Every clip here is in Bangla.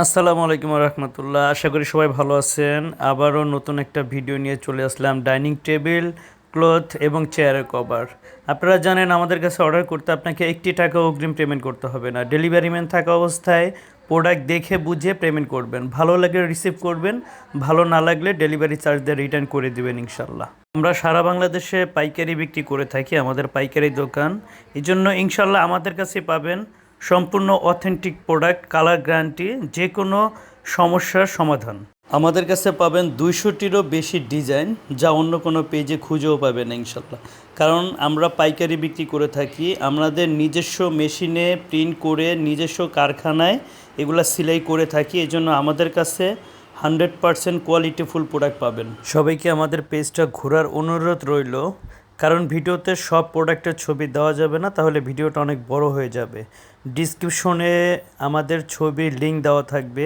আসসালামু আলাইকুম রহমতুল্লাহ। আশা করি সবাই ভালো আছেন। আবারও নতুন একটা ভিডিও নিয়ে চলে আসলাম। ডাইনিং টেবিল, ক্লথ এবং চেয়ারের কভার। আপনারা জানেন, আমাদের কাছে অর্ডার করতে আপনাকে একটি টাকা অগ্রিম পেমেন্ট করতে হবে না। ডেলিভারি ম্যান থাকা অবস্থায় প্রোডাক্ট দেখে বুঝে পেমেন্ট করবেন। ভালো লাগলে রিসিভ করবেন, ভালো না লাগলে ডেলিভারি চার্জ দিয়ে রিটার্ন করে দেবেন ইনশাল্লাহ আমরা সারা বাংলাদেশে পাইকারি বিক্রি করে থাকি, আমাদের পাইকারি দোকান। এই জন্য ইনশাল্লাহ আমাদের কাছে পাবেন। সম্পূর্ণ অথেন্টিক প্রোডাক্ট কালার গ্যারান্টি যে কোনো সমস্যার সমাধান। আমাদের কাছে পাবেন দুইশোটিরও বেশি ডিজাইন যা অন্য কোনো পেজে খুঁজেও পাবেন না ইনশাল্লাহ কারণ আমরা পাইকারি বিক্রি করে থাকি আমাদের নিজস্ব মেশিনে প্রিন্ট করে নিজস্ব কারখানায় এগুলা সেলাই করে থাকি এই জন্য আমাদের কাছে হান্ড্রেড পারসেন্ট কোয়ালিটিফুল প্রোডাক্ট পাবেন। সবাইকে আমাদের পেজটা ঘোরার অনুরোধ রইল কারণ ভিডিওতে সব প্রোডাক্টের ছবি দেওয়া যাবে না, তাহলে ভিডিওটা অনেক বড় হয়ে যাবে। ডিসক্রিপশনে আমাদের ছবির লিঙ্ক দেওয়া থাকবে।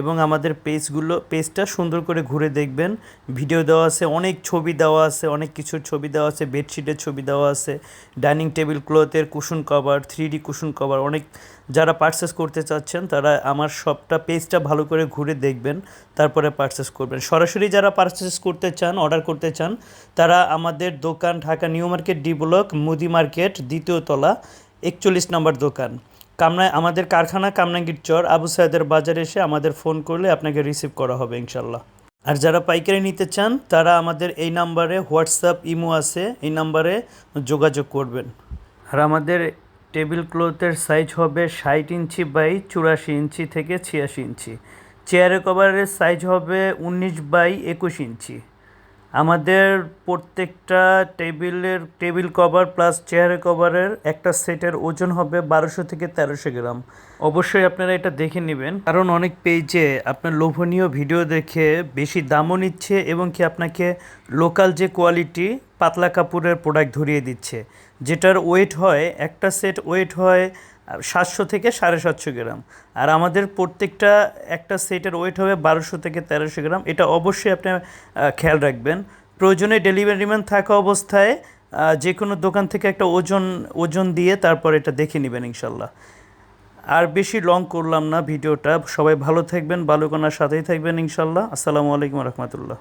এবং আমাদের পেজগুলো, পেজটা সুন্দর করে ঘুরে দেখবেন। ভিডিও দেওয়া আছে, অনেক ছবি দেওয়া আছে, অনেক কিছুর ছবি দেওয়া আছে, বেডশিটের ছবি দেওয়া আছে, dining table ক্লথের cushion cover three D cushion cover, অনেক যারা পারচেস করতে চাচ্ছেন, তারা আমার সবটা পেজটা ভালো করে ঘুরে দেখবেন, তারপরে পারচেস করবেন। সরাসরি যারা পারচেস করতে চান অর্ডার করতে চান, তারা আমাদের দোকান Dhaka new market D block, মুদি মার্কেট, দ্বিতীয় তলা, একচল্লিশ নম্বর দোকান। কামনায় আমাদের কারখানা কামনাঙ্গীর চর আবু সাইদের বাজারে এসে আমাদের ফোন করলে আপনাকে রিসিভ করা হবে ইনশাল্লাহ আর যারা পাইকারি নিতে চান, তারা আমাদের এই নাম্বারে হোয়াটসঅ্যাপ ইমো আছে, এই নাম্বারে যোগাযোগ করবেন। আর আমাদের টেবিল ক্লথের সাইজ হবে ষাট ইঞ্চি বাই চুরাশি ইঞ্চি থেকে ছিয়াশি ইঞ্চি। চেয়ারের কভারের সাইজ হবে উনিশ বাই একুশ ইঞ্চি। আমাদের প্রত্যেকটা টেবিলের, টেবিল কভার প্লাস চেয়ারের কভারের একটা সেটের ওজন হবে বারোশো থেকে তেরোশো গ্রাম। অবশ্যই আপনারা এটা দেখে নেবেন। কারণ অনেক পেজে আপনার লোভনীয় ভিডিও দেখে বেশি দামও নিচ্ছে এবং কি আপনাকে লোকাল যে কোয়ালিটি পাতলা কাপড়ের প্রোডাক্ট ধরিয়ে দিচ্ছে। যেটার ওয়েট হয়, একটা সেট ওয়েট হয় সাতশো থেকে সাড়ে সাতশো গ্রাম। আর আমাদের প্রত্যেকটা একটা সেটের ওয়েট হবে বারোশো থেকে তেরোশো গ্রাম। এটা অবশ্যই আপনি খেয়াল রাখবেন। প্রয়োজনে ডেলিভারি ম্যান থাকা অবস্থায় যে কোনো দোকান থেকে একটা ওজন ওজন দিয়ে তারপর এটা দেখে নেবেন ইনশাল্লাহ। আর বেশি লং করলাম না ভিডিওটা। সবাই ভালো থাকবেন, ভালো কোনার সাথেই থাকবেন ইনশাল্লাহ। আসসালামু আলাইকুম রহমতুল্লাহ।